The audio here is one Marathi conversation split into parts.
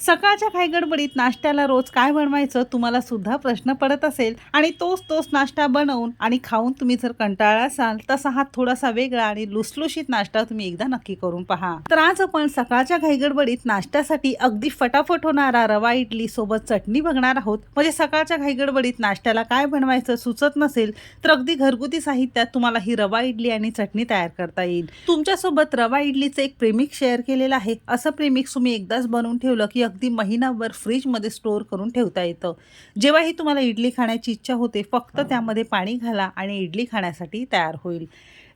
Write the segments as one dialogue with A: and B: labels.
A: सकाळच्या काही गडबडीत नाश्त्याला रोज काय बनवायचं तुम्हाला सुद्धा प्रश्न पडत असेल आणि तोच तोच नाश्ता बनवून आणि खाऊन तुम्ही जर कंटाळा असाल तसा हा थोडासा वेगळा आणि लुसलुशीत नाश्ता तुम्ही एकदा नक्की करून पहा. तर आज आपण सकाळच्या काही गडबडीत नाश्त्यासाठी अगदी फटाफट होणारा रवा इडली सोबत चटणी बघणार आहोत. म्हणजे सकाळच्या काही गडबडीत नाश्त्याला काय बनवायचं सुचत नसेल तर अगदी घरगुती साहित्यात तुम्हाला ही रवा इडली आणि चटणी तयार करता येईल. तुमच्यासोबत रवा इडलीचं एक प्रेमिक शेअर केलेलं आहे. असं प्रेमिक्स तुम्ही एकदाच बनवून ठेवलं की अगदी महिनाभर फ्रीजमध्ये स्टोअर करून ठेवता येतं. जेव्हाही तुम्हाला इडली खाण्याची इच्छा होते फक्त त्यामध्ये पाणी घाला आणि इडली खाण्यासाठी तयार होईल.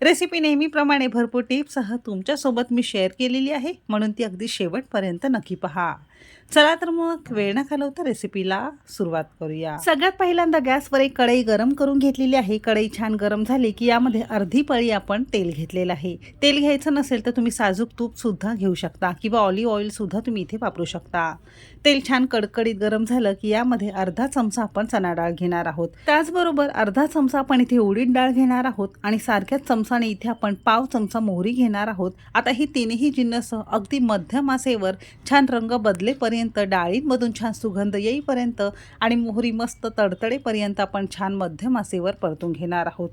A: रेसिपी नेहमीप्रमाणे भरपूर टिप्ससह तुमच्यासोबत मी शेअर केलेली आहे. म्हणून ती अगदी शेवटपर्यंत नक्की पहा. चला तर मग वेळ न घालवता रेसिपीला सुरुवात करूया. सगळ्यात पहिल्यांदा गॅसवर एक कढई गरम करून घेतलेली आहे. कढई छान गरम झाली की यामध्ये अर्धी पळी आपण तेल घेतलेलं आहे. तेल घ्यायचं नसेल तर तुम्ही साजूक तूप सुद्धा घेऊ शकता किंवा ऑलिव्ह ऑइल सुद्धा तुम्ही इथे वापरू शकता. तेल छान कडकडीत गरम झालं की यामध्ये अर्धा चमचा आपण चणा डाळ घेणार आहोत. त्याचबरोबर अर्धा चमचा आपण इथे उडीद डाळ घेणार आहोत आणि सारख्याच चमचा चमचाने इथे आपण पाव चमचा मोहरी घेणार आहोत. आता ही तिन्ही जिन्नस अगदी मध्यम आसेवर छान रंग बदलेपर्यंत डाळींमधून छान सुगंध येईपर्यंत आणि मोहरी मस्त तडतडेपर्यंत आपण छान मध्यम आसेवर परतून घेणार आहोत.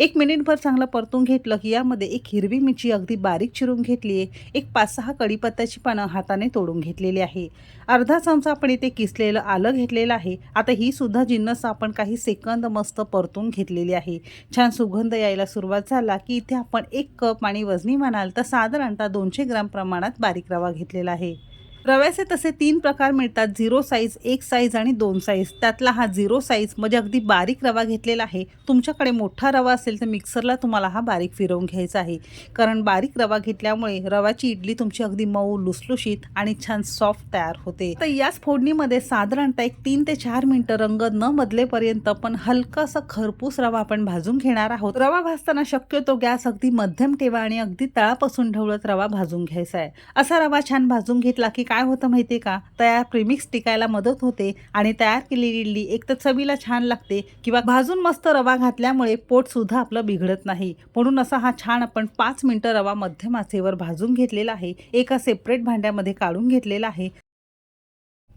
A: एक मिनिटभर चांगलं परतून घेतलं की यामध्ये एक हिरवी मिरची अगदी बारीक चिरून घेतली आहे. एक पाच सहा कढीपत्त्याची पानं हाताने तोडून घेतलेली आहे. अर्धा चमचा आपण इथे किसलेलं आलं घेतलेलं आहे. आता ही सुद्धा जिन्नस आपण काही सेकंद मस्त परतून घेतलेली आहे. छान सुगंध यायला सुरुवात झाला की इथे आपण एक कप आणि वजनी म्हणाल तर साधारणतः दोनशे ग्राम प्रमाणात बारीक रवा घेतलेला आहे. रव्याचे तसे तीन प्रकार मिळतात. झिरो साईज एक साईज आणि दोन साईज त्यातला हा झिरो साईज म्हणजे अगदी बारीक रवा घेतलेला आहे. तुमच्याकडे मोठा रवा असेल तर मिक्सरला तुम्हाला हा बारीक फिरवून घ्यायचा आहे. कारण बारीक रवा घेतल्यामुळे रवाची इडली तुमची अगदी मऊ लुसलुशीत आणि छान सॉफ्ट तयार होते. तर याच फोडणीमध्ये साधारणतः एक तीन ते चार मिनिटं रंग न बदलेपर्यंत पण हलकासा खरपूस रवा आपण भाजून घेणार आहोत. रवा भाजताना शक्यतो गॅस अगदी मध्यम ठेवा आणि अगदी तळापासून ढवळत रवा भाजून घ्यायचा आहे. असा रवा छान भाजून घेतला की काय होतं माहिती का? तयार प्रेमिक्स टिकायला मदत होते आणि तयार केलेली इडली एक तर चवीला छान लागते किंवा भाजून मस्त रवा घातल्यामुळे पोट सुद्धा आपलं बिघडत नाही. म्हणून असा हा छान आपण पाच मिनिटं रवा मध्यम आचेवर भाजून घेतलेला आहे. एका सेपरेट भांड्यामध्ये काढून घेतलेला आहे.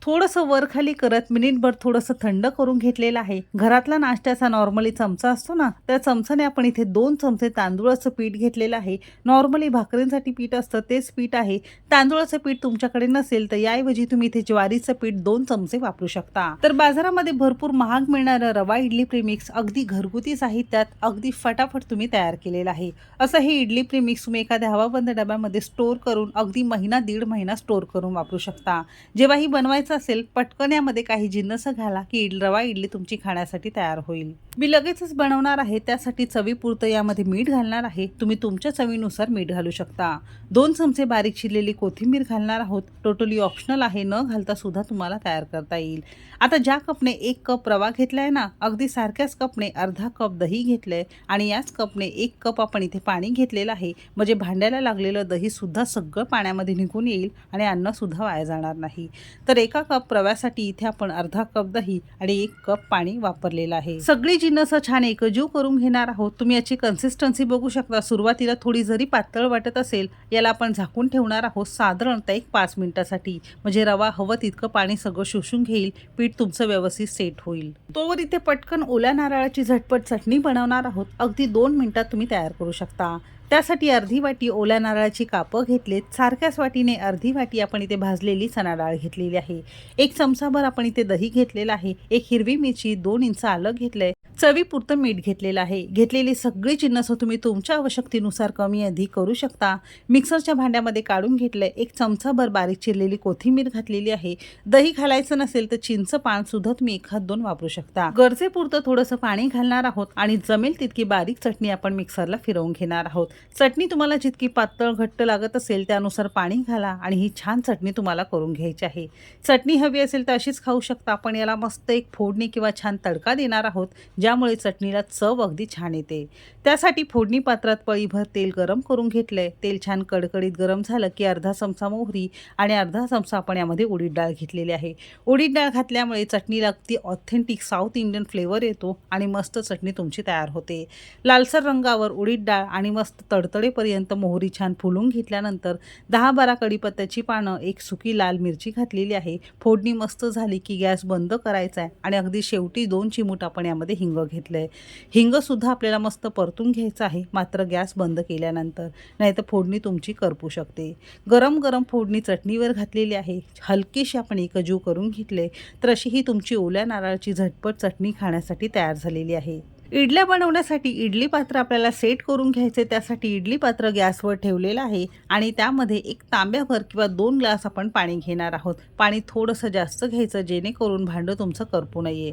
A: थोडंसं वरखाली करत मिनिटभर थोडंसं थंड करून घेतलेलं आहे. घरातला नाश्त्याचा नॉर्मली चमचा असतो ना त्या चमचाने आपण इथे दोन चमचे तांदूळाचं पीठ घेतलेलं आहे. नॉर्मली भाकरींसाठी पीठ असतं तेच पीठ आहे. तांदूळाचं पीठ तुमच्याकडे नसेल तर याऐवजी तुम्ही इथे ज्वारीचं पीठ दोन चमचे वापरू शकता. तर बाजारामध्ये भरपूर महाग मिळणारं रवा इडली प्रीमिक्स अगदी घरगुती साहित्यात अगदी फटाफट तुम्ही तयार केलेलं आहे. असं हे इडली प्रीमिक्स तुम्ही एखाद्या हवाबंद डब्यामध्ये स्टोअर करून अगदी महिना दीड महिना स्टोअर करून वापरू शकता. जेव्हा ही बनवायचं असेल पटकन यामध्ये काही जिन्नस घाला की इड रवा इडली तुमची खाण्यासाठी तयार होईल. मी लगेचच बनवणार आहे त्यासाठी चवीपुरतं यामध्ये मीठ घालणार आहे. तुम्ही तुमच्या चवीनुसार मीठ घालू शकता. दोन चमचे बारीक चिरलेली कोथिंबीर घालणार आहोत. टोटली ऑप्शनल आहे न घालता सुद्धा तुम्हाला तयार करता येईल. आता ज्या कपने एक कप रवा घेतलाय ना अगदी सारख्याच कपने अर्धा कप दही घेतलंय आणि याच कपने एक कप आपण इथे पाणी घेतलेलं आहे. म्हणजे भांड्याला लागलेलं दही सुद्धा सगळं पाण्यामध्ये निघून येईल आणि अन्न सुद्धा वाया जाणार नाही. तर एका कप रव्यासाठी इथे आपण अर्धा कप दही आणि एक कप पाणी वापरलेलं आहे. सगळी जिन्नस छान एकजीव करून घेणार आहोत तुम्ही याची कन्सिस्टन्सी बघू शकता. सुरुवातीला थोडी जरी पातळ वाटत असेल याला आपण झाकून ठेवणार आहोत साधारणतः एक पाच मिनिटासाठी. म्हणजे रवा हवं तितकं पाणी सगळं शोषून घेईल पीठ तुमचं व्यवस्थित सेट होईल. तोवर इथे पटकन ओल्या नारळाची झटपट चटणी बनवणार आहोत. अगदी दोन मिनिटात तुम्ही तयार करू शकता. त्यासाठी अर्धी वाटी ओल्या नारळाची कापं घेतलेत. सारख्याच वाटीने अर्धी वाटी आपण इथे भाजलेली चणा डाळ घेतलेली आहे. एक चमचाभर आपण इथे दही घेतलेलं आहे. एक हिरवी मिरची दोन इंच आलं घेतलंय. चवीपुरतं मीठ घेतलेलं आहे. घेतलेली सगळी जिन्नस तुम्ही तुमच्या आवश्यकतेनुसार कमी अधिक करू शकता. मिक्सरच्या भांड्यामध्ये काढून घेतलंय. एक चमचाभर बारीक चिरलेली कोथिंबीर घातलेली आहे. दही घालायचं नसेल तर चिंच पान सुद्धा तुम्ही एखाद दोन वापरू शकता. गरजेपुरतं थोडंसं पाणी घालणार आहोत आणि जमेल तितकी बारीक चटणी आपण मिक्सरला फिरवून घेणार आहोत. चटणी तुम्हाला जितकी पातळ घट्ट लागत असेल त्यानुसार पाणी घाला आणि ही छान चटणी तुम्हाला करून घ्यायची आहे. चटणी हवी असेल तर अशीच खाऊ शकता. पण याला मस्त एक फोडणी किंवा छान तडका देणार आहोत ज्यामुळे चटणीला चव अगदी छान येते. त्यासाठी फोडणी पात्रात पळीभर तेल गरम करून घेतलंय. तेल छान कडकडीत गरम झालं की अर्धा चमचा मोहरी आणि अर्धा चमचा आपण यामध्ये उडीद डाळ घेतलेली आहे. उडीद डाळ घातल्यामुळे चटणीला अगदी ऑथेंटिक साऊथ इंडियन फ्लेवर येतो आणि मस्त चटणी तुमची तयार होते. लालसर रंगावर उडीद डाळ आणि मस्त तडतडेपर्यंत मोहरी छान फुलून घेतल्यानंतर दहा बारा कडीपत्त्याची पानं एक सुकी लाल मिरची घातलेली आहे. फोडणी मस्त झाली की गॅस बंद करायचा आहे आणि अगदी शेवटी दोन चिमूट आपण यामध्ये हिंग घेतलं आहे हिंगसुद्धा आपल्याला मस्त परतून घ्यायचं आहे मात्र गॅस बंद केल्यानंतर. नाहीतर फोडणी तुमची करपू शकते. गरम गरम फोडणी चटणीवर घातलेली आहे. हलकीशी आपण एकजीव करून घेतले तर अशी ही तुमची ओल्या नारळाची झटपट चटणी खाण्यासाठी तयार झालेली आहे. इडल्या बनवण्यासाठी इडली पात्र आपल्याला सेट करून घ्यायचे त्यासाठी इडली पात्र गॅसवर ठेवलेलं आहे आणि त्यामध्ये एक तांब्याभर किंवा दोन ग्लास आपण पाणी घेणार आहोत. पाणी थोडंसं जास्त घ्यायचं जेणेकरून भांडं तुमचं करपू नये.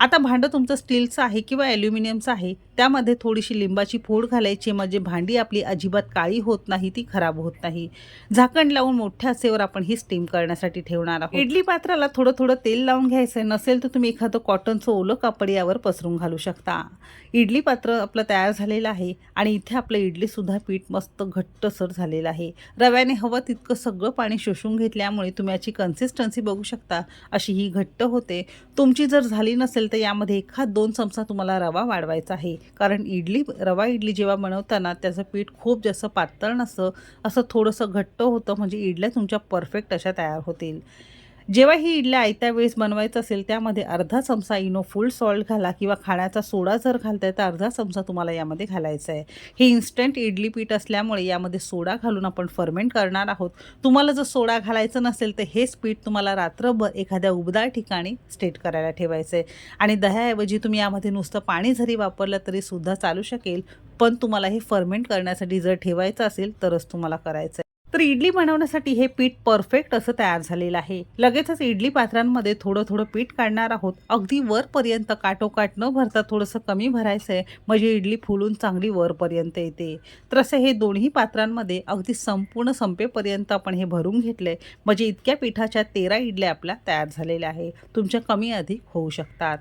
A: आता भांडं तुमचं स्टीलचं आहे किंवा ॲल्युमिनियमचं आहे त्यामध्ये थोडीशी लिंबाची फोड घालायची म्हणजे भांडी आपली अजिबात काळी होत नाही ती खराब होत नाही. झाकण लावून मोठ्या आसेवर आपण ही स्टीम करण्यासाठी ठेवणार आहोत. इडली पात्राला थोडं थोडं तेल लावून घ्यायचं नसेल तर तुम्ही एखादं कॉटनचं ओलं कापड यावर पसरून घालू शकता. इडली पात्र आपलं तयार झालेलं आहे आणि इथे आपलं इडलीसुद्धा पीठ मस्त घट्टसर झालेलं आहे. रव्याने हवं तितकं सगळं पाणी शोषून घेतल्यामुळे तुम्ही याची कन्सिस्टन्सी बघू शकता अशी ही घट्ट होते. तुमची जर झाली नसेल तर यामध्ये एखाद दोन चमचा तुम्हाला रवा वाढवायचा आहे. कारण इडली रवा इडली जेव्हा बनवताना त्याचं पीठ खूप जास्त पातळ नसतं असं थोडंसं घट्ट होतं म्हणजे इडल्या तुमच्या परफेक्ट अशा तयार होतील. जेव्हा ही इडल्या आयत्या वेळेस बनवायचं असेल त्यामध्ये अर्धा चमचा इनो फुल सॉल्ट घाला किंवा खाण्याचा सोडा जर घालताय तर अर्धा चमचा तुम्हाला यामध्ये घालायचा आहे. हे इन्स्टंट इडली पीठ असल्यामुळे यामध्ये सोडा घालून आपण फर्मेंट करणार आहोत. तुम्हाला जर सोडा घालायचं नसेल तर हेच पीठ तुम्हाला रात्रभर एखाद्या उबदार ठिकाणी स्टेट करायला ठेवायचं आहे आणि दह्याऐवजी तुम्ही यामध्ये नुसतं पाणी जरी वापरलं तरी सुद्धा चालू शकेल पण तुम्हाला हे फर्मेंट करण्यासाठी जर ठेवायचं असेल तरच तुम्हाला करायचं आहे तर इडली बनवण्यासाठी हे पीठ परफेक्ट असं तयार झालेलं आहे. लगेचच इडली पात्रांमध्ये थोडं थोडं पीठ काढणार आहोत. अगदी वरपर्यंत काटोकाट न भरता थोडंसं कमी भरायचं आहे म्हणजे इडली फुलून चांगली वरपर्यंत येते. तर असं हे दोन्ही पात्रांमध्ये अगदी संपूर्ण संपेपर्यंत आपण हे भरून घेतलं आहे म्हणजे इतक्या पिठाच्या तेरा इडल्या आपल्या तयार झालेल्या आहे. तुमच्या कमी अधिक होऊ शकतात.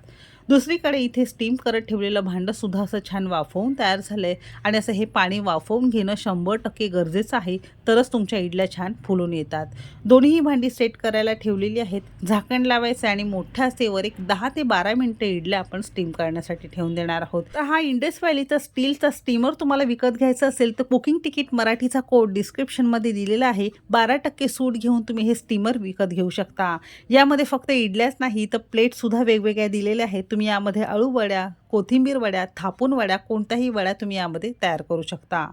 A: दुसरीकडे इथे स्टीम करत ठेवलेलं भांडंसुद्धा असं छान वाफवून तयार झालं आहे आणि असं हे पाणी वाफवून घेणं शंभर टक्के गरजेचं आहे तरच तुमच्या इडल्या छान फुलून येतात. दोन्हीही भांडी सेट करायला ठेवलेली आहेत. झाकण लावायचं आणि मोठ्या सेवर एक दहा ते बारा मिनटं इडल्या आपण स्टीम करण्यासाठी ठेवून देणार आहोत. तर हा इंडस व्हॅलीचा स्टीलचा स्टीमर तुम्हाला विकत घ्यायचा असेल तर बुकिंग तिकीट मराठीचा कोड डिस्क्रिप्शनमध्ये दिलेला आहे. बारा टक्के सूट घेऊन तुम्ही हे स्टीमर विकत घेऊ शकता. यामध्ये फक्त इडल्याच नाही तर प्लेटसुद्धा वेगवेगळ्या दिलेल्या आहेत. तुम्ही यामध्ये अळू वड्या कोथिंबीर वड्या थापून वड्या कोणत्याही वड्या तुम्ही यामध्ये तयार करू शकता.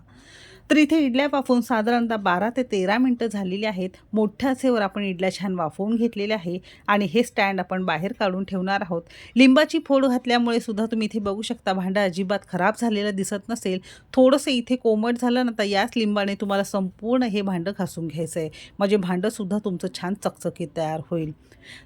A: तर इथे इडल्या वाफवून साधारणतः बारा ते तेरा मिनटं झालेली आहेत. मोठ्या सेवर आपण इडल्या छान वाफवून घेतलेल्या आहे आणि हे स्टँड आपण बाहेर काढून ठेवणार आहोत. लिंबाची फोड घातल्यामुळे सुद्धा तुम्ही इथे बघू शकता भांडं अजिबात खराब झालेलं दिसत नसेल. थोडंसं इथे कोमट झालं ना तर याच लिंबाने तुम्हाला संपूर्ण हे भांडं घासून घ्यायचं आहे म्हणजे भांडंसुद्धा तुमचं छान चकचकीत तयार होईल.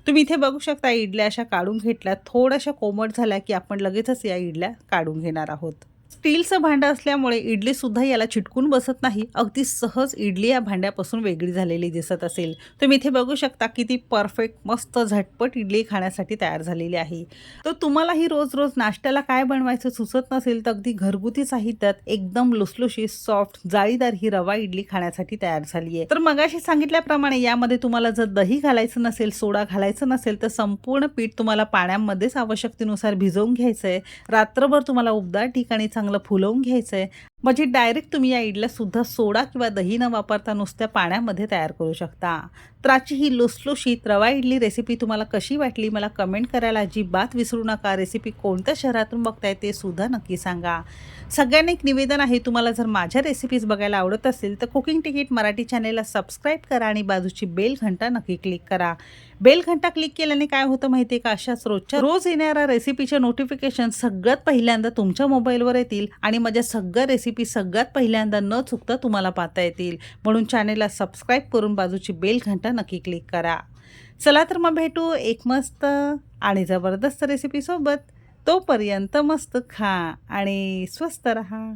A: तुम्ही इथे बघू शकता इडल्या अशा काढून घेतल्या थोड्याशा कोमट झाल्या की आपण लगेचच या इडल्या काढून घेणार आहोत. स्टीलचं भांडं असल्यामुळे इडलीसुद्धा याला चिटकून बसत नाही. अगदी सहज इडली या भांड्यापासून वेगळी झालेली दिसत असेल. तुम्ही इथे बघू शकता किती परफेक्ट मस्त झटपट इडली खाण्यासाठी तयार झालेली आहे. तर तुम्हालाही रोज रोज नाश्त्याला काय बनवायचं सुचत नसेल तर अगदी घरगुती साहित्यात एकदम लुसलुशी सॉफ्ट जाळीदार ही रवा इडली खाण्यासाठी तयार झाली आहे. तर मगाशी सांगितल्याप्रमाणे यामध्ये तुम्हाला जर दही घालायचं नसेल सोडा घालायचं नसेल तर संपूर्ण पीठ तुम्हाला पाण्यामध्येच आवश्यकतेनुसार भिजवून घ्यायचं आहे रात्रभर तुम्हाला उबदार ठिकाणी चांगलं फुलवून घ्यायचं आहे म्हणजे डायरेक्ट तुम्ही या इडल्यासुद्धा सोडा किंवा दही न वापरता नुसत्या पाण्यामध्ये तयार करू शकता. तर आजची ही लुसलुशीत रवा इडली रेसिपी तुम्हाला कशी वाटली मला कमेंट करायला अजिबात विसरू नका. रेसिपी कोणत्या शहरातून बघताय ते सुद्धा नक्की सांगा. सगळ्यांना एक निवेदन आहे तुम्हाला जर माझ्या रेसिपीज बघायला आवडत असेल तर कुकिंग तिकीट मराठी चॅनेलला सबस्क्राईब करा आणि बाजूची बेल घंटा नक्की क्लिक करा. बेल घंटा क्लिक केल्याने काय होतं माहिती आहे का? अशाच रोजच्या रोज येणाऱ्या रेसिपीचे नोटिफिकेशन सगळ्यात पहिल्यांदा तुमच्या मोबाईलवर येतील आणि माझ्या सगळ्या रेसिपी सगळ्यात पहिल्यांदा न चुकता तुम्हाला पाहता येतील. म्हणून चॅनेलला सबस्क्राईब करून बाजूची बेल घंटा नक्की क्लिक करा. चला तर मग भेटू एक मस्त आणि जबरदस्त रेसिपीसोबत तोपर्यंत मस्त खा आणि स्वस्त रहा.